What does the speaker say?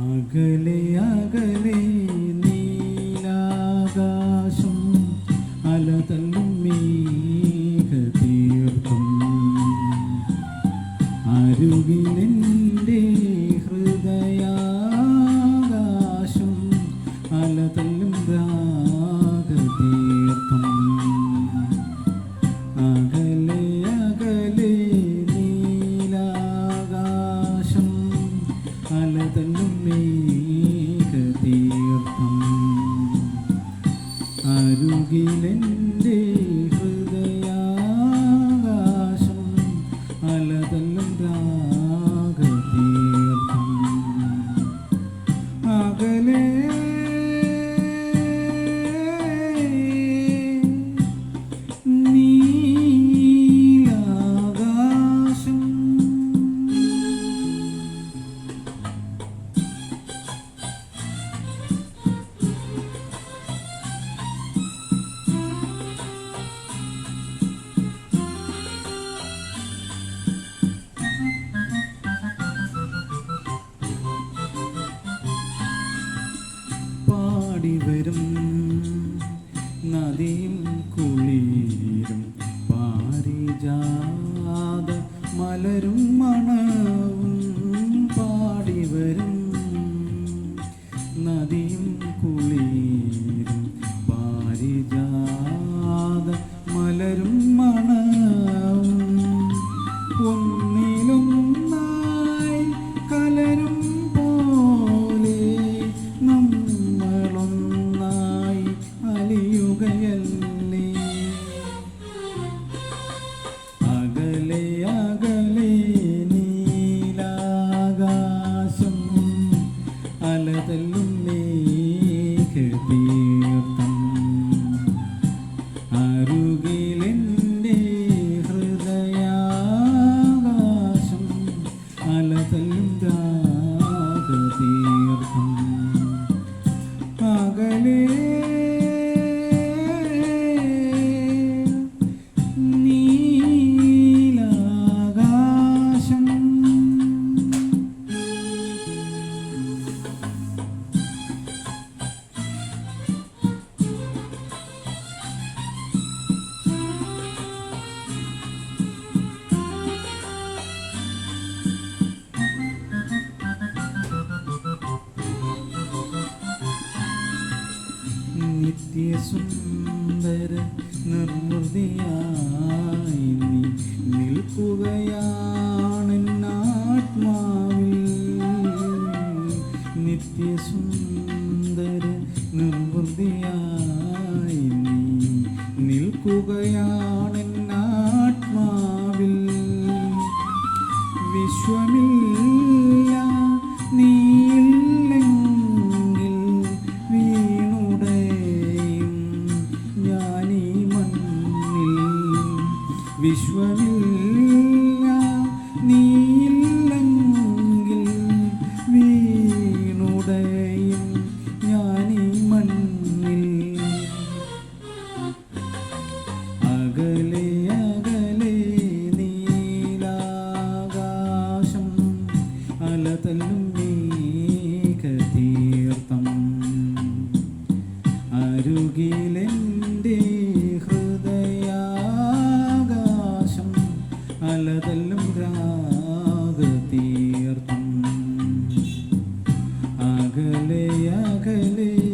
അകലെ അകലെ നീലാകാശം അലതല്ലും രാഗതീർത്ഥം. അകലെ അകലെ പാടിവരും നദിയും അലതല്ലും രാഗതീർത്ഥം നിത്യസുന്ദര നിർവൃതിയായി നീ നിൽക്കുകയാണെന്നാത്മാവിൽ നിത്യസുന്ദര നിർവൃതിയായി നീ നിൽക്കുകയാണെന്നാത്മാവിൽ വിശ്വമില്ല Vishwamitra അകലെ